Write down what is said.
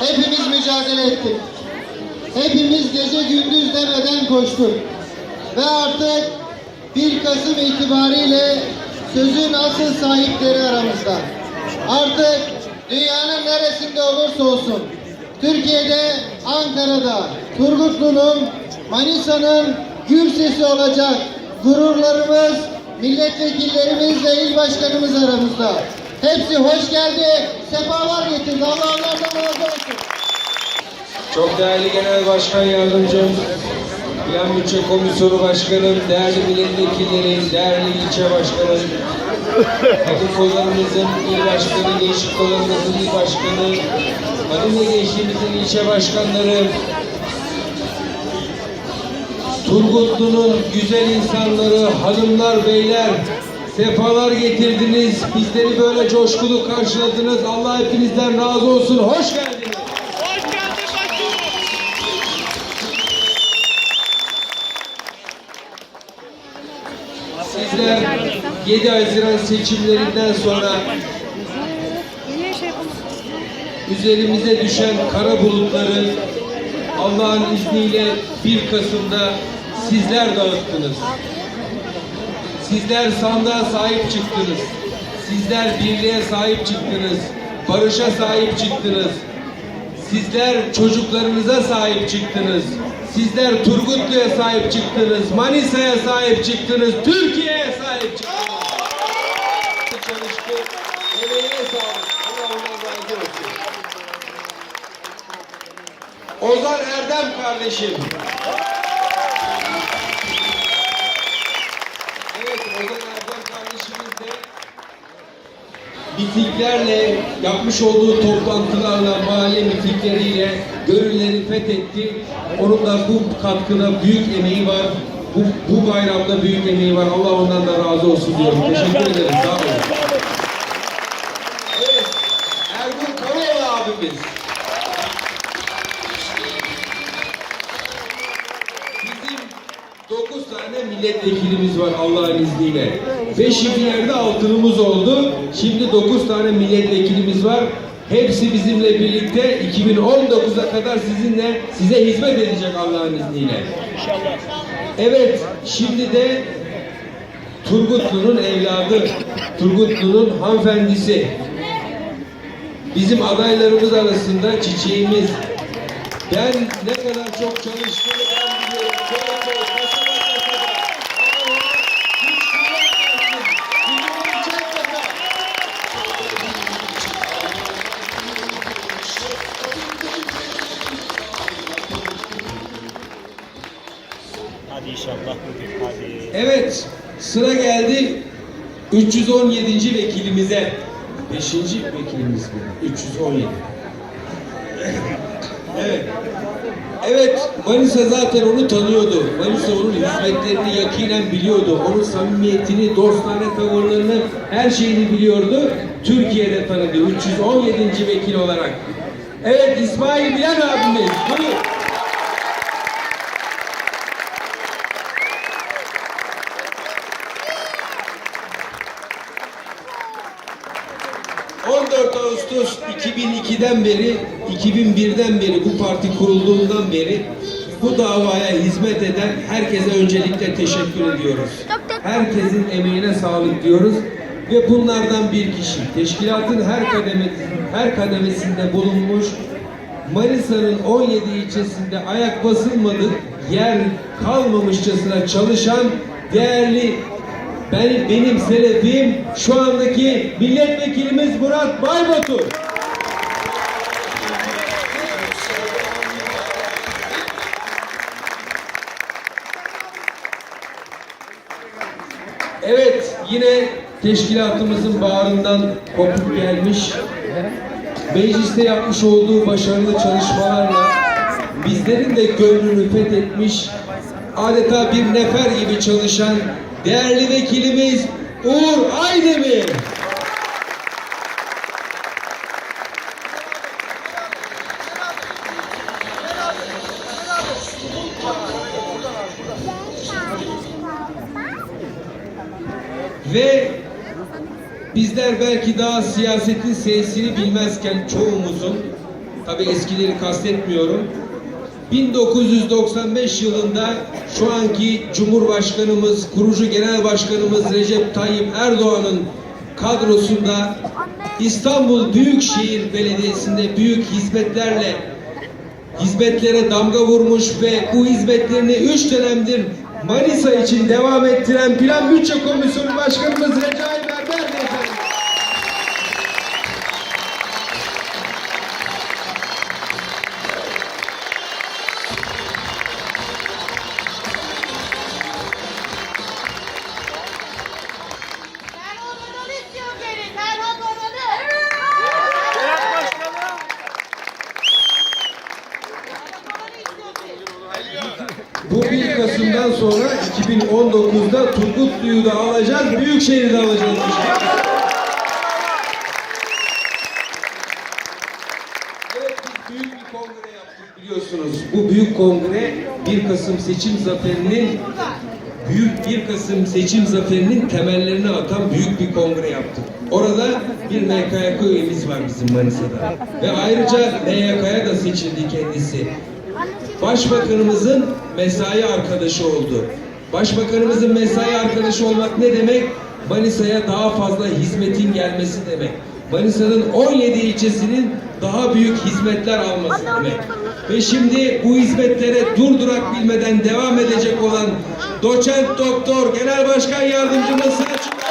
Hepimiz mücadele ettik. Hepimiz gece gündüz demeden koştuk. Ve artık 1 Kasım itibariyle sözün asıl sahipleri aramızda. Artık dünyanın neresinde olursa olsun, Türkiye'de, Ankara'da, Turgutlu'nun, Manisa'nın gür sesi olacak gururlarımız, milletvekillerimiz ve il başkanımız aramızda. Hepsi hoş geldi, sefalar getirdi. Allah onlardan razı olsun. Çok değerli Genel Başkan Yardımcım, Plan Bütçe Komisyonu Başkanım, değerli milletvekillerim, değerli ilçe başkanım, kadın kollarımızın il başkanı, gençlik kollarımızın il başkanı, kadın ve gençliğimizin ilçe başkanları, Turgutlu'nun güzel insanları, hanımlar, beyler, sefalar getirdiniz. Bizleri böyle coşkulu karşıladınız. Allah hepinizden razı olsun. Hoş geldiniz. Hoş geldin başkanım. Sizler 7 Haziran seçimlerinden sonra üzerimize düşen kara bulutları Allah'ın izniyle 1 Kasım'da sizler dağıttınız. Sizler sandığa sahip çıktınız. Sizler birliğe sahip çıktınız. Barışa sahip çıktınız. Sizler çocuklarınıza sahip çıktınız. Sizler Turgutlu'ya sahip çıktınız. Manisa'ya sahip çıktınız. Türkiye'ye sahip çıktınız. Çalıştı. Emeğine sağlık. Allah ondan razı olsun. Ozan Erdem kardeşim. Mitinglerle yapmış olduğu toplantılarla mahalle mitingleriyle gönülleri fethetti. Onun da bu katkıda büyük emeği var. Bu, bu bayramda büyük emeği var. Allah ondan da razı olsun diyorum. Teşekkür ederim. Sağ olun. Evet. Ergun Karaoğlu abimiz. Bizim 9 tane milletvekilimiz var Allah'ın izniyle. Beşi bir yerde altınımız oldu. Şimdi 9 tane milletvekilimiz var. Hepsi bizimle birlikte 2019'a kadar sizinle size hizmet edecek Allah'ın izniyle. Evet, şimdi de Turgutlu'nun evladı, Turgutlu'nun hanımefendisi. Bizim adaylarımız arasında çiçeğimiz. Ben ne kadar çok çalıştığını ben biliyorum. Çok çok Evet, sıra geldi 317. vekilimize. 5. vekilimiz mi? 317. Evet. Evet, Manisa zaten onu tanıyordu. Manisa onun hizmetlerini yakinen biliyordu. Onun samimiyetini, dostane tavırlarını, her şeyini biliyordu. Türkiye'de tanıdı 317. vekil olarak. Evet, İsmail Bilen abimiz. Buyurun. ...14 Ağustos 2002'den beri, 2001'den beri bu parti kurulduğundan beri bu davaya hizmet eden herkese öncelikle teşekkür ediyoruz. Herkesin emeğine sağlık diyoruz ve bunlardan bir kişi teşkilatın her kademe her kademesinde bulunmuş Manisa'nın 17 ilçesinde ayak basılmadık yer kalmamışçasına çalışan değerli ben, benim selefim şu andaki milletvekilimiz Murat Baybatur. Evet, yine teşkilatımızın bağrından kopup gelmiş, mecliste yapmış olduğu başarılı çalışmalarla bizlerin de gönlünü fethetmiş, adeta bir nefer gibi çalışan değerli vekilimiz Uğur Aydemir. Ve bizler belki daha siyasetin sesini bilmezken çoğumuzun tabi eskileri kastetmiyorum. 1995 yılında şu anki Cumhurbaşkanımız, kurucu Genel Başkanımız Recep Tayyip Erdoğan'ın kadrosunda İstanbul Büyükşehir Belediyesi'nde büyük hizmetlerle hizmetlere damga vurmuş ve bu hizmetlerini 3 dönemdir Manisa için devam ettiren Plan Bütçe Komisyonu Başkanımız Recai Berber Beyefendi. Bu 1 Kasım'dan sonra 2019'da Turgutlu'yu da alacağız, Büyükşehir'i de alacağız. Evet büyük bir kongre yaptık biliyorsunuz. Bu büyük kongre 1 Kasım seçim zaferinin Büyük 1 Kasım seçim zaferinin temellerini atan büyük bir kongre yaptık. Orada bir MKYK üyemiz var bizim Manisa'da. Ve ayrıca MYK'ya da seçildi kendisi. Başbakanımızın mesai arkadaşı oldu. Başbakanımızın mesai arkadaşı olmak ne demek? Manisa'ya daha fazla hizmetin gelmesi demek. Manisa'nın 17 ilçesinin daha büyük hizmetler alması demek. Ve şimdi bu hizmetlere durdurak bilmeden devam edecek olan doçent doktor genel başkan yardımcımız Selçuk